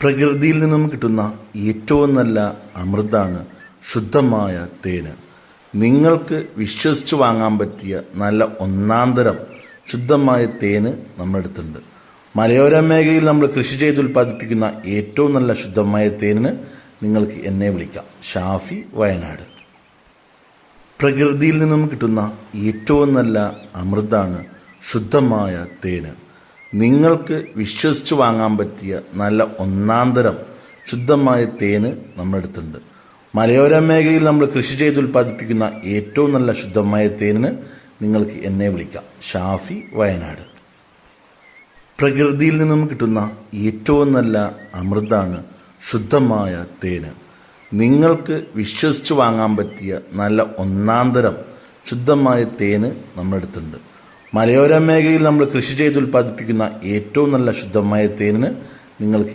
പ്രകൃതിയിൽ നിന്നും കിട്ടുന്ന ഏറ്റവും നല്ല അമൃതാണ് ശുദ്ധമായ തേന്. നിങ്ങൾക്ക് വിശ്വസിച്ച് വാങ്ങാൻ പറ്റിയ നല്ല ഒന്നാന്തരം ശുദ്ധമായ തേന് നമ്മുടെ അടുത്തുണ്ട്. മലയോര മേഖലയിൽ നമ്മൾ കൃഷി ചെയ്ത് ഉൽപ്പാദിപ്പിക്കുന്ന ഏറ്റവും നല്ല ശുദ്ധമായ തേനിന് നിങ്ങൾക്ക് എന്നെ വിളിക്കാം. ഷാഫി വയനാട്. പ്രകൃതിയിൽ നിന്നും കിട്ടുന്ന ഏറ്റവും നല്ല അമൃതാണ് ശുദ്ധമായ തേന്. നിങ്ങൾക്ക് വിശ്വസിച്ച് വാങ്ങാൻ പറ്റിയ നല്ല ഒന്നാന്തരം ശുദ്ധമായ തേന് നമ്മുടെ അടുത്തുണ്ട് മലയോര മേഖലയിൽ നമ്മൾ കൃഷി ചെയ്ത് ഉൽപ്പാദിപ്പിക്കുന്ന ഏറ്റവും നല്ല ശുദ്ധമായ തേനിന് നിങ്ങൾക്ക് എന്നെ വിളിക്കാം. ഷാഫി വയനാട്. പ്രകൃതിയിൽ നിന്നും കിട്ടുന്ന ഏറ്റവും നല്ല അമൃതാണ് ശുദ്ധമായ തേന്. നിങ്ങൾക്ക് വിശ്വസിച്ച് വാങ്ങാൻ പറ്റിയ നല്ല ഒന്നാന്തരം ശുദ്ധമായ തേന് നമ്മുടെ അടുത്തുണ്ട് മലയോര മേഖലയിൽ നമ്മൾ കൃഷി ചെയ്ത് ഉൽപ്പാദിപ്പിക്കുന്ന ഏറ്റവും നല്ല ശുദ്ധമായ തേനിന് നിങ്ങൾക്ക്